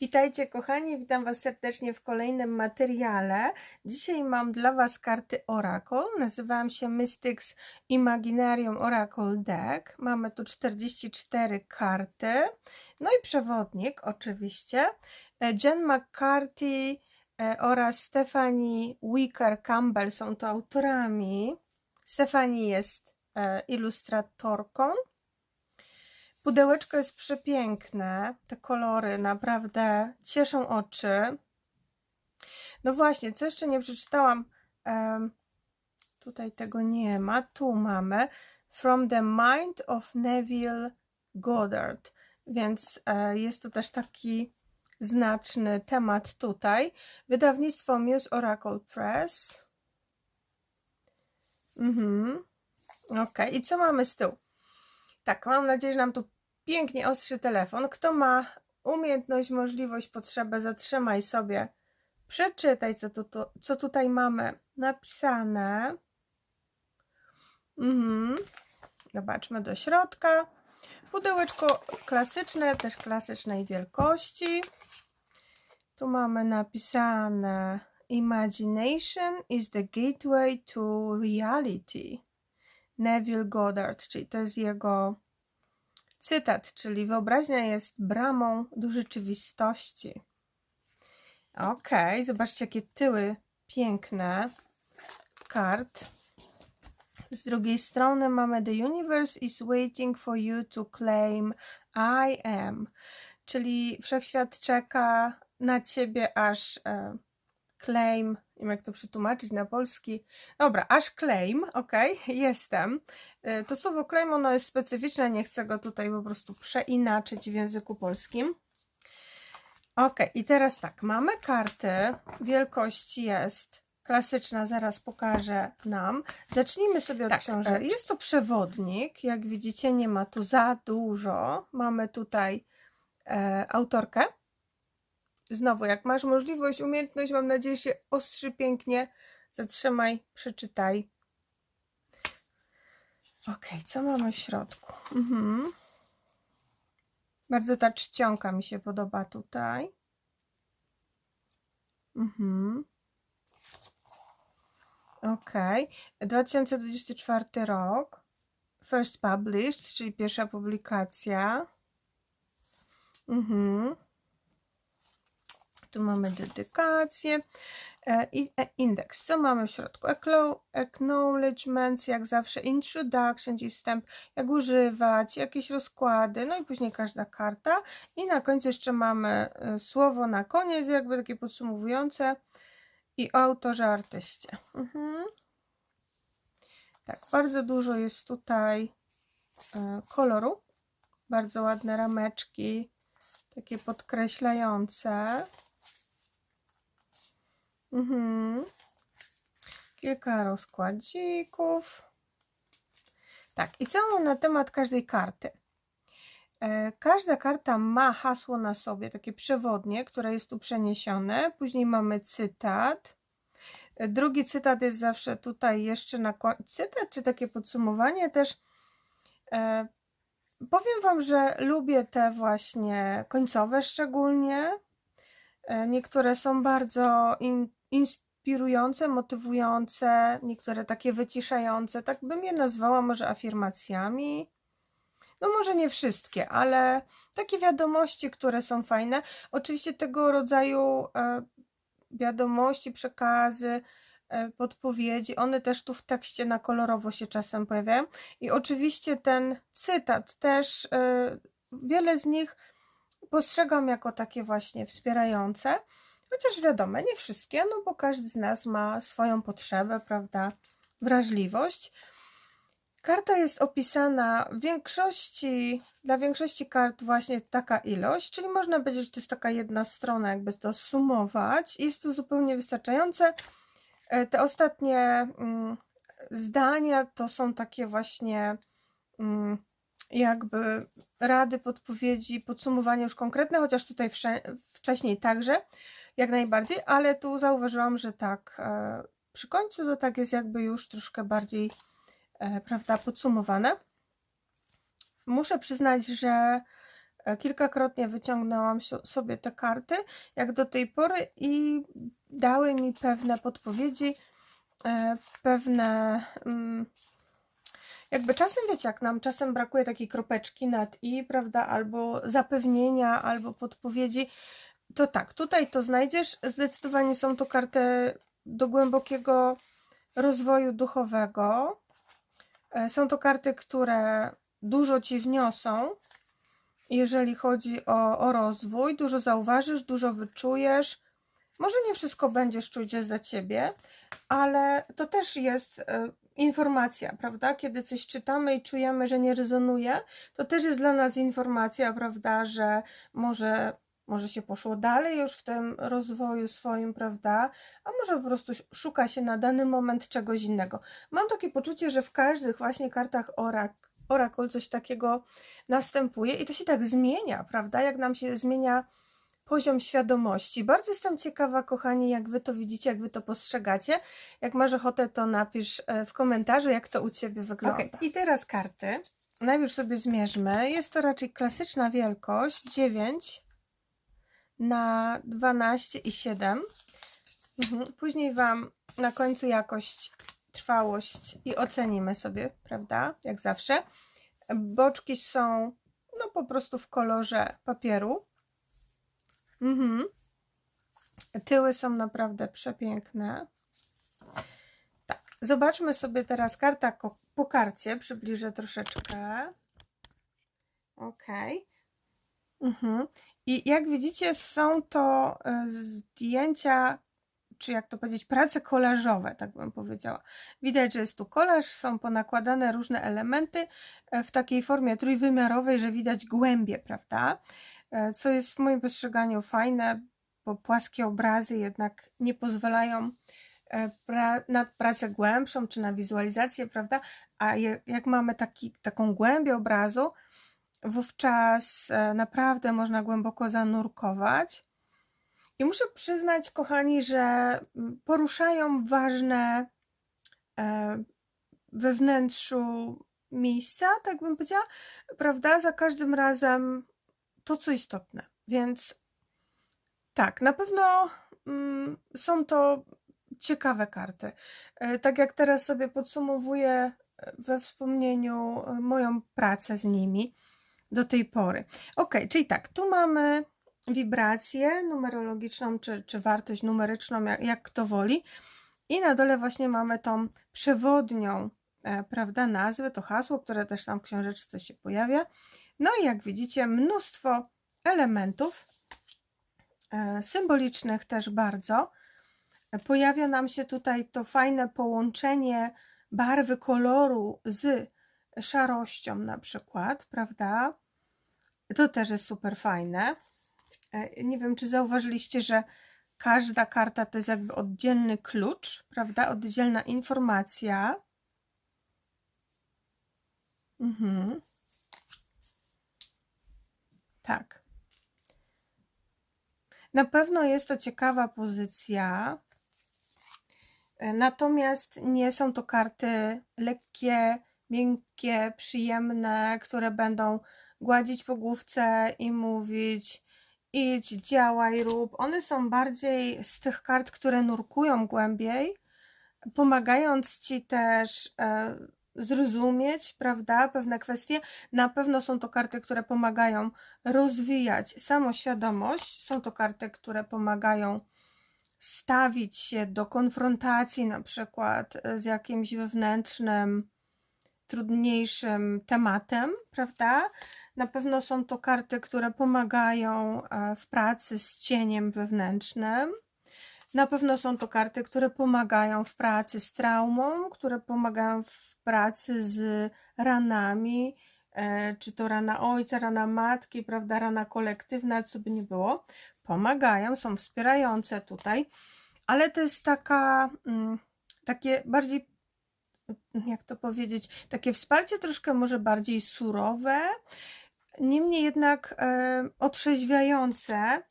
Witajcie kochani, witam Was serdecznie w kolejnym materiale. Dzisiaj mam dla Was karty Oracle. Nazywam się Mystics Imaginarium Oracle Deck. Mamy tu 44 karty. No i przewodnik oczywiście. E, Jen McCarthy e, oraz Stephanie Wicker Campbell są to autorami. Stephanie jest e, ilustratorką. Pudełeczko jest przepiękne. Te kolory naprawdę cieszą oczy. No właśnie, co jeszcze nie przeczytałam? Em, tutaj tego nie ma. Tu mamy From the Mind of Neville Goddard. Więc e, jest to też taki znaczny temat tutaj. Wydawnictwo Muse Oracle Press. Mhm. Ok, i co mamy z tyłu? Tak, mam nadzieję, że nam tu pięknie ostrzy telefon. Kto ma umiejętność, możliwość, potrzebę, zatrzymaj sobie, przeczytaj, co, tu, co tutaj mamy napisane. Mhm. Zobaczmy do środka. Pudełeczko klasyczne, też klasycznej wielkości. Tu mamy napisane Imagination is the gateway to reality. Neville Goddard, czyli to jest jego cytat, czyli wyobraźnia jest bramą do rzeczywistości. Ok, zobaczcie, jakie tyły piękne kart. Z drugiej strony mamy The universe is waiting for you to claim I am, czyli wszechświat czeka na ciebie, aż e, claim, nie wiem jak to przetłumaczyć na polski. Dobra, aż claim, ok, jestem. Y, To słowo claim, ono jest specyficzne, nie chcę go tutaj po prostu przeinaczyć w języku polskim. Ok, i teraz tak, mamy karty, wielkość jest klasyczna, zaraz pokażę nam. Zacznijmy sobie od Tak, książek. e, Jest to przewodnik, jak widzicie nie ma tu za dużo. Mamy tutaj e, autorkę. Znowu, jak masz możliwość, umiejętność, mam nadzieję, się ostrzy pięknie. Zatrzymaj, przeczytaj. Ok, co mamy w środku? Mhm. Bardzo ta czcionka mi się podoba tutaj. Mhm. Ok. 2024 rok. First published, czyli pierwsza publikacja. Mhm. Tu mamy dedykację e, i e, indeks. Co mamy w środku? Acknow- Acknowledgements, jak zawsze, introduction, czyli wstęp, jak używać, jakieś rozkłady, no i później każda karta. I na końcu jeszcze mamy e, słowo na koniec, jakby takie podsumowujące i o autorze, artyście. Mhm. Tak, bardzo dużo jest tutaj koloru. Bardzo ładne rameczki, takie podkreślające. Mhm. Kilka rozkładzików. Tak, i co na temat każdej karty? E, Każda karta ma hasło na sobie, takie przewodnie, które jest tu przeniesione. Później mamy cytat. E, Drugi cytat jest zawsze tutaj jeszcze na końcu. Cytat czy takie podsumowanie też. E, powiem Wam, że lubię te właśnie końcowe szczególnie. E, Niektóre są bardzo in, inspirujące, motywujące, niektóre takie wyciszające. Tak bym je nazwała może afirmacjami. No może nie wszystkie, ale takie wiadomości, które są fajne. Oczywiście tego rodzaju e, wiadomości, przekazy, e, podpowiedzi, one też tu w tekście na kolorowo się czasem pojawiają. I oczywiście ten cytat też, e, wiele z nich postrzegam jako takie właśnie wspierające. Chociaż wiadomo, nie wszystkie, no bo każdy z nas ma swoją potrzebę, prawda, wrażliwość. Karta jest opisana w większości, dla większości kart właśnie taka ilość, czyli można powiedzieć, że to jest taka jedna strona, jakby to sumować. Jest to zupełnie wystarczające. E, Te ostatnie mm, zdania to są takie właśnie mm, jakby rady, podpowiedzi, podsumowanie już konkretne, chociaż tutaj wcześniej także, jak najbardziej, ale tu zauważyłam, że tak, e, przy końcu to tak jest jakby już troszkę bardziej, e, prawda, podsumowane. Muszę przyznać, że E, Kilkakrotnie wyciągnęłam so- sobie te karty, jak do tej pory, i dały mi pewne podpowiedzi, pewne. mm, Jakby czasem, wiecie, jak nam czasem brakuje takiej kropeczki nad i, prawda, albo zapewnienia, albo podpowiedzi, to tak, tutaj to znajdziesz. Zdecydowanie są to karty do głębokiego rozwoju duchowego. E, Są to karty, które dużo ci wniosą, jeżeli chodzi o, o rozwój. Dużo zauważysz, dużo wyczujesz. Może nie wszystko będziesz czuć, dla ciebie, ale to też jest e, informacja, prawda? Kiedy coś czytamy i czujemy, że nie rezonuje, to też jest dla nas informacja, prawda, że może, może się poszło dalej już w tym rozwoju swoim, prawda? A może po prostu szuka się na dany moment czegoś innego. Mam takie poczucie, że w każdych właśnie kartach orak, Oracle coś takiego następuje i to się tak zmienia, prawda? Jak nam się zmienia poziom świadomości. Bardzo jestem ciekawa, kochani, jak wy to widzicie, jak wy to postrzegacie. Jak masz ochotę, to napisz e, w komentarzu, jak to u ciebie wygląda. Okej, I teraz karty. Najpierw sobie zmierzmy. Jest to raczej klasyczna wielkość 9 na 12 i 7. Mhm. Później Wam na końcu jakość, trwałość i ocenimy sobie, prawda? Jak zawsze. Boczki są no po prostu w kolorze papieru. Mhm. Tyły są naprawdę przepiękne. Tak, zobaczmy sobie teraz karta po karcie. Przybliżę troszeczkę. Ok. Mhm. I jak widzicie, są to e, zdjęcia, czy jak to powiedzieć, prace kolażowe, tak bym powiedziała. Widać, że jest tu kolaż, są ponakładane różne elementy e, w takiej formie trójwymiarowej, że widać głębie, prawda? E, Co jest w moim postrzeganiu fajne, bo płaskie obrazy jednak nie pozwalają pra- na pracę głębszą czy na wizualizację, prawda? A jak mamy taki, taką głębię obrazu, wówczas e, naprawdę można głęboko zanurkować. I muszę przyznać, kochani, że mm, poruszają ważne e, we wnętrzu miejsca, tak bym powiedziała, prawda? Za każdym razem to, co istotne. Więc tak, na pewno mm, są to ciekawe karty. E, Tak jak teraz sobie podsumowuję we wspomnieniu moją pracę z nimi do tej pory. Ok, czyli tak, tu mamy wibrację numerologiczną, czy, czy wartość numeryczną, jak, jak kto woli. I na dole właśnie mamy tą przewodnią, e, prawda, nazwę, to hasło, które też tam w książeczce się pojawia. No i jak widzicie, mnóstwo elementów e, symbolicznych też bardzo. Pojawia nam się tutaj to fajne połączenie barwy koloru z szarością na przykład, prawda? To też jest super fajne. E, Nie wiem, czy zauważyliście, że każda karta to jest jakby oddzielny klucz, prawda? Oddzielna informacja. Mhm. Tak. Na pewno jest to ciekawa pozycja. E, Natomiast nie są to karty lekkie, miękkie, przyjemne, które będą gładzić po główce i mówić idź, działaj, rób. One są bardziej z tych kart, które nurkują głębiej, pomagając ci też e, zrozumieć, prawda, pewne kwestie. Na pewno są to karty, które pomagają rozwijać samoświadomość. Są to karty, które pomagają stawić się do konfrontacji, na przykład e, z jakimś wewnętrznym, trudniejszym tematem, prawda? Na pewno są to karty, które pomagają e, w pracy z cieniem wewnętrznym. Na pewno są to karty, które pomagają w pracy z traumą, które pomagają w pracy z ranami, e, czy to rana ojca, rana matki, prawda, rana kolektywna, co by nie było. Pomagają, są wspierające tutaj, ale to jest taka, mm, takie bardziej, jak to powiedzieć, takie wsparcie troszkę może bardziej surowe, niemniej jednak e, otrzeźwiające.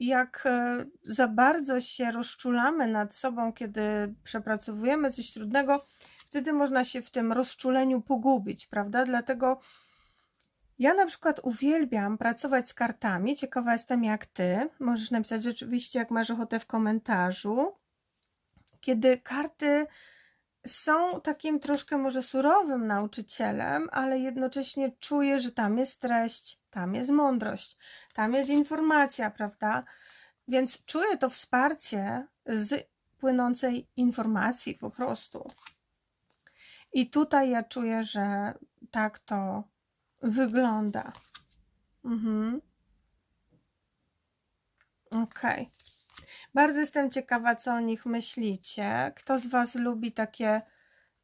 Jak e, za bardzo się rozczulamy nad sobą, kiedy przepracowujemy coś trudnego, wtedy można się w tym rozczuleniu pogubić, prawda? Dlatego Ja na przykład uwielbiam pracować z kartami. Ciekawa jestem jak ty. Możesz napisać oczywiście, jak masz ochotę w komentarzu. Kiedy karty są takim troszkę może surowym nauczycielem, ale jednocześnie czuję, że tam jest treść, tam jest mądrość, tam jest informacja, prawda? Więc czuję to wsparcie z płynącej informacji po prostu. I tutaj ja czuję, że tak to wygląda. Mhm. Okej. Okay. Bardzo jestem ciekawa, co o nich myślicie. Kto z Was lubi takie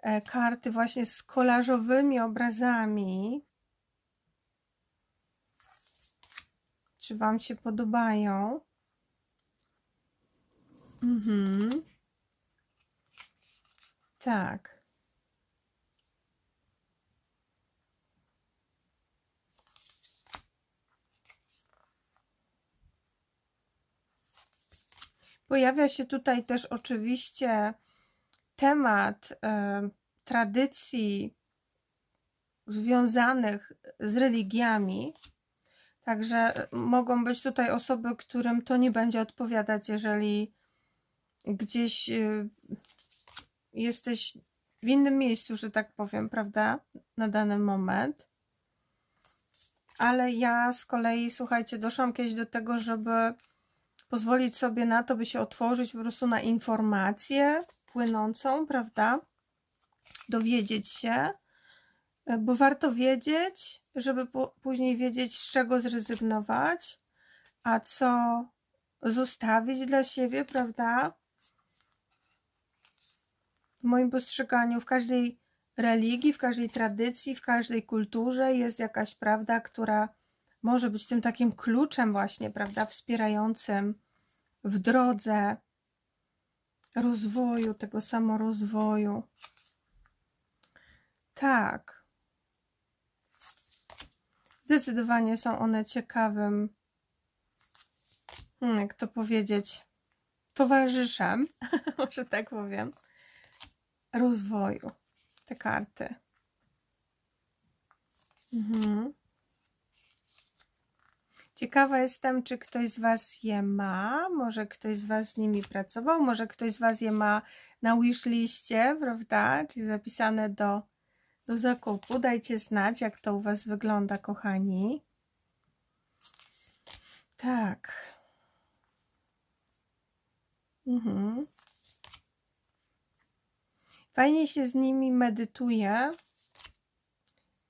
e, karty właśnie z kolażowymi obrazami? Czy Wam się podobają? Mhm. Tak. Pojawia się tutaj też oczywiście temat e, tradycji związanych z religiami. Także mogą być tutaj osoby, którym to nie będzie odpowiadać, jeżeli gdzieś e, jesteś w innym miejscu, że tak powiem, prawda, na dany moment. Ale ja z kolei, słuchajcie, doszłam kiedyś do tego, żeby pozwolić sobie na to, by się otworzyć po prostu na informację płynącą, prawda? Dowiedzieć się, e, bo warto wiedzieć, żeby później wiedzieć, z czego zrezygnować, a co zostawić dla siebie, prawda? W moim postrzeganiu, w każdej religii, w każdej tradycji, w każdej kulturze jest jakaś prawda, która może być tym takim kluczem właśnie, prawda, wspierającym w drodze rozwoju, tego samorozwoju. Tak. Zdecydowanie są one ciekawym, hmm, jak to powiedzieć, towarzyszem, może tak powiem, rozwoju. Te karty. Mhm. Ciekawa jestem, czy ktoś z Was je ma, może ktoś z Was z nimi pracował, może ktoś z Was je ma na wishliście, prawda, czyli zapisane do, do zakupu. Dajcie znać, jak to u Was wygląda, kochani. Tak. Mhm. Fajnie się z nimi medytuje.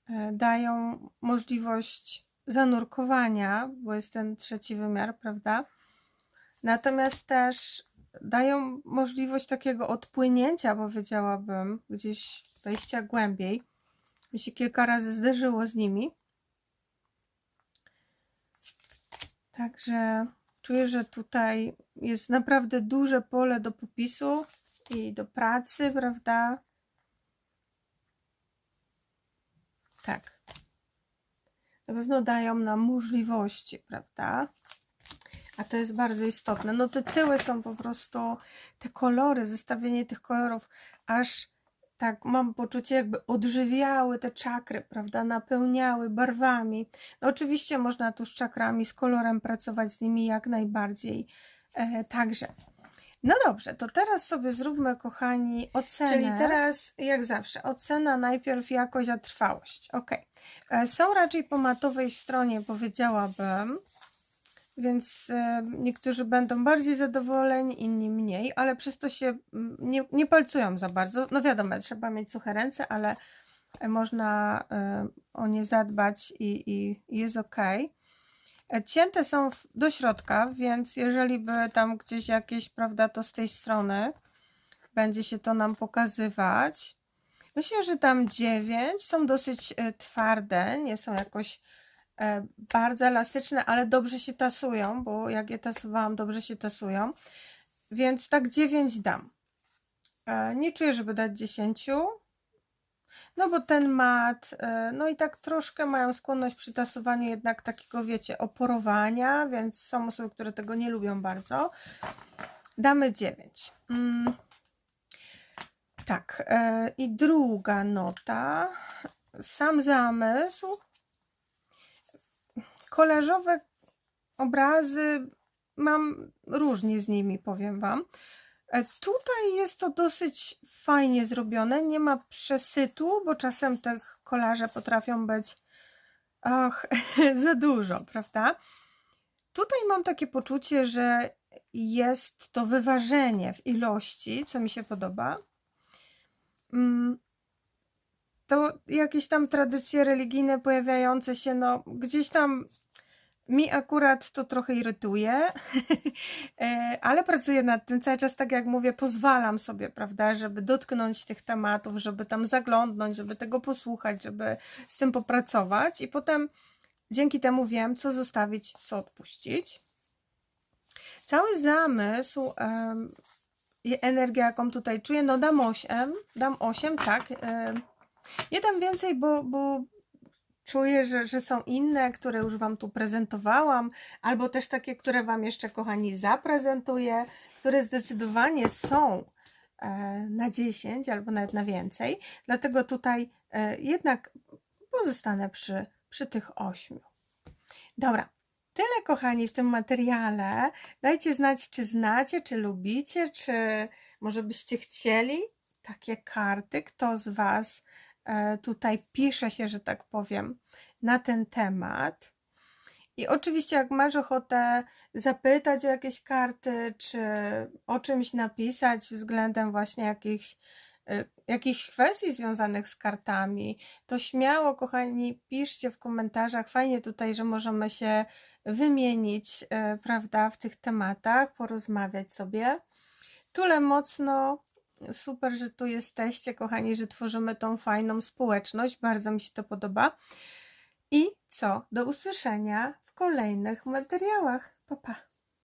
E, dają możliwość zanurkowania, bo jest ten trzeci wymiar, prawda? Natomiast też dają możliwość takiego odpłynięcia, powiedziałabym, gdzieś wejścia głębiej. Mi się kilka razy zderzyło z nimi. Także czuję, że tutaj jest naprawdę duże pole do popisu i do pracy, prawda? Tak na pewno dają nam możliwości, prawda? A to jest bardzo istotne. No te tyły są po prostu, te kolory, zestawienie tych kolorów, aż tak mam poczucie, jakby odżywiały te czakry, prawda? Napełniały barwami. No oczywiście można tu z czakrami, z kolorem pracować z nimi jak najbardziej e, także. No dobrze, to teraz sobie zróbmy, kochani, ocenę. Czyli teraz, jak zawsze, ocena najpierw jakość, a trwałość. Ok. E, są raczej po matowej stronie, powiedziałabym, więc e, niektórzy będą bardziej zadowoleni, inni mniej, ale przez to się mm, nie, nie palcują za bardzo. No wiadomo, trzeba mieć suche ręce, ale można e, o nie zadbać i, i jest ok. Cięte są do środka, więc jeżeli by tam gdzieś jakieś, prawda, to z tej strony będzie się to nam pokazywać. Myślę, że tam 9 są dosyć e, twarde, nie są jakoś e, bardzo elastyczne, ale dobrze się tasują, bo jak je tasowałam, dobrze się tasują. Więc tak 9 dam. E, nie czuję, żeby dać 10. No bo ten mat, e, no i tak troszkę mają skłonność przy tasowaniu jednak takiego, wiecie, oporowania, więc są osoby, które tego nie lubią bardzo. Damy 9. Mm. Tak, e, i druga nota. Sam zamysł kolażowe obrazy mam różnie z nimi, powiem Wam. E, Tutaj jest to dosyć fajnie zrobione, nie ma przesytu, bo czasem te kolaże potrafią być och, za dużo, prawda? Tutaj mam takie poczucie, że jest to wyważenie w ilości, co mi się podoba. Mm, To jakieś tam tradycje religijne pojawiające się, no gdzieś tam mi akurat to trochę irytuje, E, ale pracuję nad tym cały czas, tak jak mówię, pozwalam sobie, prawda, żeby dotknąć tych tematów, żeby tam zaglądnąć, żeby tego posłuchać, żeby z tym popracować i potem dzięki temu wiem, co zostawić, co odpuścić. Cały zamysł em, i energia, jaką tutaj czuję, no dam 8, dam 8, tak. em, nie dam więcej, bo, bo czuję, że, że są inne, które już Wam tu prezentowałam, albo też takie, które Wam jeszcze, kochani, zaprezentuję, które zdecydowanie są e, na 10 albo nawet na więcej. Dlatego tutaj e, jednak pozostanę przy, przy tych 8. Dobra. Tyle, kochani, w tym materiale. Dajcie znać, czy znacie, czy lubicie, czy może byście chcieli takie karty. Kto z Was tutaj pisze się, że tak powiem, na ten temat. I oczywiście, jak masz ochotę zapytać o jakieś karty, czy o czymś napisać względem właśnie jakichś, y, jakichś kwestii związanych z kartami, to śmiało, kochani, piszcie w komentarzach. Fajnie tutaj, że możemy się wymienić, y, prawda, w tych tematach, porozmawiać sobie. Tule mocno. Super, że tu jesteście, kochani, że tworzymy tą fajną społeczność. Bardzo mi się to podoba. I co? Do usłyszenia w kolejnych materiałach. Pa, pa.